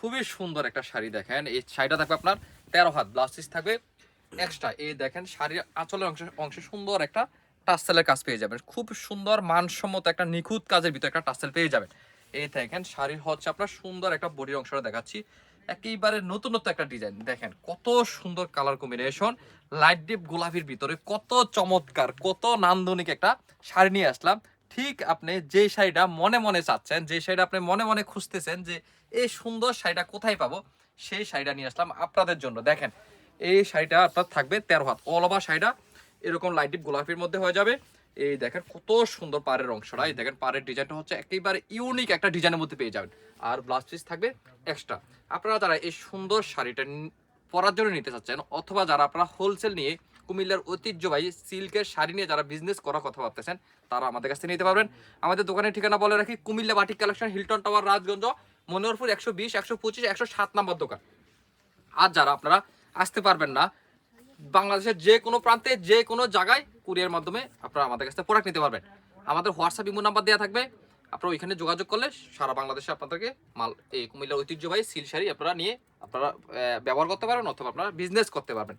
খুবই সুন্দর একটা শাড়ি দেখেন। এই শাড়িটা থাকবে আপনার তেরো হাত ব্লাউজ পিস থাকবে। এক্সট্রা এই দেখেন, শাড়ির আঁচলের অংশ, অংশে সুন্দর একটা টাসেলের কাজ পেয়ে যাবেন। খুব সুন্দর, মানসম্মত একটা নিখুঁত কাজের ভিতরে একটা টাসেল পেয়ে যাবেন। এই দেখেন, শাড়ির হচ্ছে আপনার সুন্দর একটা বডির অংশটা দেখাচ্ছি। একেবারে নতুনত্ব একটা ডিজাইন দেখেন, কত সুন্দর কালার কম্বিনেশন লাইট ডিপ গোলাপির ভিতরে কত চমৎকার, কত নান্দনিক একটা শাড়ি নিয়ে আসলাম। ঠিক আপনি যে শাড়িটা মনে মনে চাচ্ছেন যে শাড়িটা আপনি মনে মনে খুঁজতেছেন যে এই সুন্দর শাড়িটা কোথায় পাবো, সেই শাড়িটা নিয়ে আসলাম আপনাদের জন্য। দেখেন, এই শাড়িটা আপনার থাকবে তেরো হাত। অল ওভার শাড়িটা, এরকম লাইট ডিপ গোলাপির মধ্যে হয়ে যাবে। এই দেখেন কত সুন্দর পাড়ের অংশটা। এই দেখেন পাড়ের ডিজাইনটা হচ্ছে একেবারে ইউনিক একটা ডিজাইনের মধ্যে পেয়ে যাবেন। আর ব্লাউজ পিস থাকবে এক্সট্রা আপনারা যারা এই সুন্দর শাড়িটা পরার জন্য নিতে চাচ্ছেন, অথবা যারা আপনারা হোলসেল নিয়ে কুমিল্লার ঐতিহ্যবাহী সিল্কের শাড়ি নিয়ে যারা বিজনেস করার কথা ভাবতেছেন, তারা আমাদের কাছে নিতে পারবেন। আমাদের দোকানের ঠিকানা বলে রাখি, Comilla batik collection, Hilton tower, Rajganj, Manoharpur একশো বিশ, একশো পঁচিশ, একশো সাত নম্বর দোকান। আর যারা আপনারা আসতে পারবেন না, বাংলাদেশের যে কোনো প্রান্তে, যে কোনো জায়গায় কুরিয়ার মাধ্যমে আপনারা আমাদের কাছে প্রোডাক্ট নিতে পারবেন। আমাদের হোয়াটসঅ্যাপ ইমো নাম্বার দেওয়া থাকবে, আপনারা ওইখানে যোগাযোগ করলে সারা বাংলাদেশে আপনাদেরকে মাল, এই কুমিল্লার ঐতিহ্যবাহী সিল শাড়ি আপনারা নিয়ে আপনারা ব্যবহার করতে পারবেন অথবা আপনারা বিজনেস করতে পারবেন।